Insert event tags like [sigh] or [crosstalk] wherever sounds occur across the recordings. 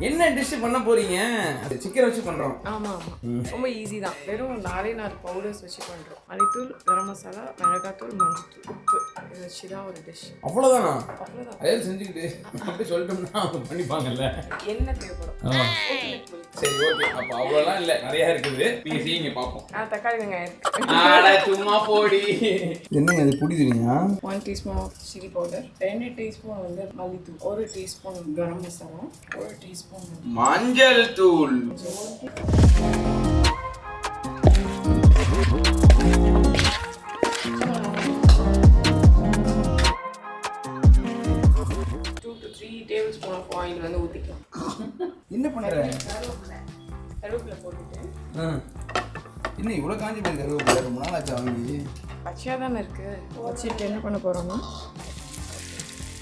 என்ன டிஷ் பண்ண போறீங்க? சிக்கன் வச்சு பண்றோம். ஆமாம் ரொம்ப ஈஸி தான். வெறும் நாலே நாலு பவுடர்ஸ் வச்சு பண்ணுறோம் மல்லித்தூள் கரம் மசாலா மிளகாத்தூள் மஞ்சத்தூள் உப்பு. இதை வச்சு தான் ஒரு டிஷ் அவ்வளவுதானா? அவ்வளோதான் அதே செஞ்சுக்கிட்டு [laughs] அப்படி சொல்லிட்டோம்னா அவங்க பண்ணிப்பாங்கல்ல. எண்ணெய் தேவைப்படும்? ஆமா. சரி ஓகே அப்ப அவ்வளோலாம் இல்ல. நிறைய இருக்குது. நீங்க செய்யுங்க பார்ப்போம். ஆ தக்காளி வெங்காயம் இருக்கு. ஆட சும்மா போடி. என்னங்க அது புடி தெரியுமா one teaspoon of chilli powder ரெண்டு டீஸ்பூன் வந்து மல்லித்தூள். ஒரு டீஸ்பூன் கரம் மசாலா. ஒரு டீஸ்பூன் மஞ்சள் தூள். Two to three table spoon of oil வந்து ஊற்றிக்கலாம் என்ன பண்ற? கருவேப்பிலை போட்டுட்டு. என்ன இவ்வளோ காஞ்சி போய் கருவேப்பிலை ரொம்ப நாள் ஆச்சா வாங்கி. பச்சையாக தானே இருக்கு? வச்சுட்டு என்ன பண்ண போகிறோம்னா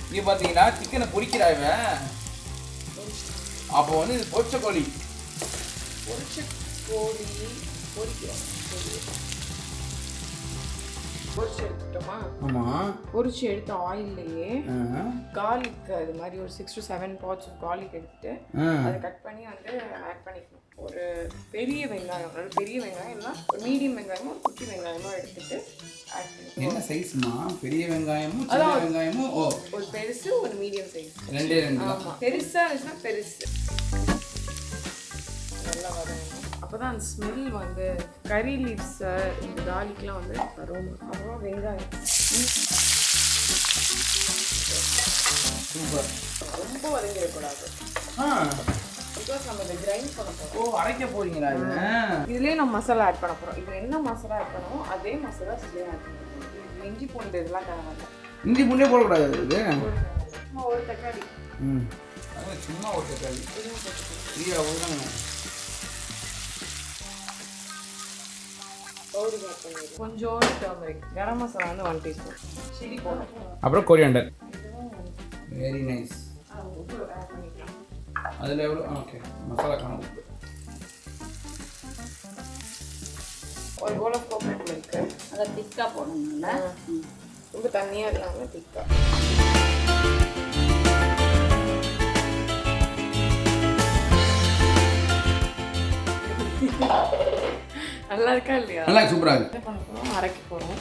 இங்கே பார்த்தீங்கன்னா சிக்கனை பொரிக்கிறாங்க அப்போ வந்து இது பொரிச்ச கோழி. பொரிச்ச கோழி பொரிக்கிறோம். பொரிச்சு எடுத்துட்டோமா ஆமாம் பொரிச்சு எடுத்த ஆயில்லையே கார்லிக் இது மாதிரி ஒரு six to seven pods garlic எடுத்துட்டு அதை கட் பண்ணி வந்து ஆட் பண்ணிக்கணும். ஒரு பெரிய வெங்காயம் நல்ல பெரிய வெங்காயம் இல்லை ஒரு மீடியம் வெங்காயமோ ஒரு குட்டி வெங்காயமோ எடுத்துட்டு என்ன சைஸ்மா பெரிய வெங்காயமும் சின்ன வெங்காயமும் ஓ. ஒரு பெருசு ஒரு மீடியம் சைஸ் ரெண்டே ரெண்டு ஆமாம் பெருசாக இருந்துச்சுன்னா பெருசு. அப்போ தான் அந்த ஸ்மெல் வந்து கறி லீவ்ஸ் இந்த கார்லிக்லாம் வந்து வரும் அப்புறம் வெங்காயம். சூப்பர். ரொம்ப வதங்கிடக்கூடாது. பிகாஸ் நம்ம இதை கிரைண்ட் பண்ண போகிறோம் ஓ அரைக்க போறீங்களா இது? இதுலேயே நம்ம மசாலா ஆட் பண்ண போகிறோம் இது என்ன மசாலா ஆட் பண்ணுவோம் அதே மசாலா இதுலேயே ஆட் பண்ணுவோம் இஞ்சி பூண்டு இதெல்லாம் தேவையில்ல இஞ்சி பூண்டே போடக்கூடாது இது? சும்மா ஒரு தக்காளி. ம். சும்மா ஒரு தக்காளி. இது அவ்வளோதாங்க கொஞ்சோண்டு டர்மரிக் கரம் மசாலா வந்து ஒன் டீஸ்பூன் சில்லி பவுடர். அப்புறம் கொரியாண்டர் வெரி நைஸ் அதில் எவ்வளோ ஓகே மசாலா காணும் ஒரு போல் ஆஃப் கோகனட் மில்க் அதை திக்காக போடணும்ல? ரொம்ப தண்ணியாக இல்லாமல் திக்கா நல்லா இருக்கா இல்லையா? நல்லா சூப்பராக இருக்கு. என்ன பண்ண போகிறோம் அரைக்க போகிறோம்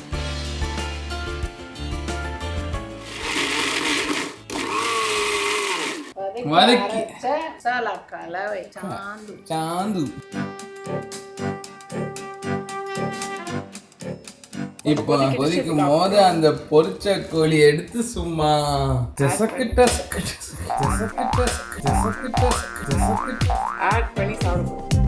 வதக்கி மசாலா கலவை சாந்து. சாந்து. இப்போ கொதிக்கும் போது அந்த பொரிச்ச கோழி எடுத்து சும்மா. டசக்கு டசக்கு டசக்கு டசக்கு டசக்கு டசக்கு டசக்கு ஆட் பண்ணி சாப்பிடுவோம்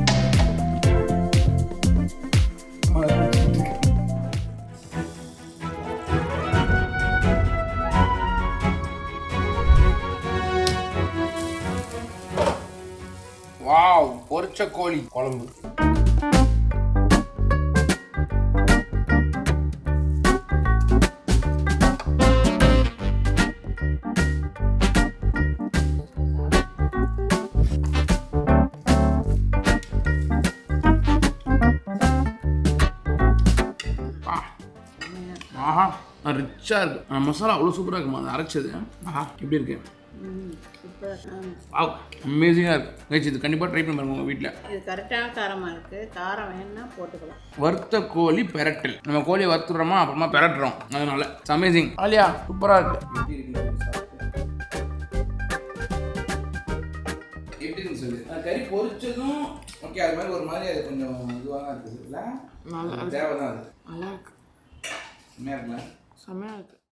வாவ் பொரிச்ச கோழி. குழம்பு. ஆஹா ரிச்சாக இருக்குது மசாலா அவ்வளோ சூப்பராக இருக்குமா? அது அரைச்சது. ஆஹா எப்படி இருக்கு? அமேசிங்காக இருக்கு. கைச்சி இது கண்டிப்பாக ட்ரை பண்ணி பாருங்க உங்கள் வீட்டில் இது கரெக்டான காரமாக இருக்குது காரம் வேணும்னா போட்டுக்கலாம். வறுத்த கோழி பெரட்டல். நம்ம கோழியை வறுத்துடுறோமா அப்புறமா பெரட்டுறோம். அதனால அமேசிங் ஆலியா சூப்பராக இருக்கு. எப்படி இருக்கு சொல்லு. கறி பொரிச்சதும் ஓகே அது மாதிரி ஒரு மாதிரி அது கொஞ்சம் இதுவாக தான் இருக்குது இல்லை? தேவை தான் அது. நல்லா இருக்கு. செம்மையாக இருக்கு.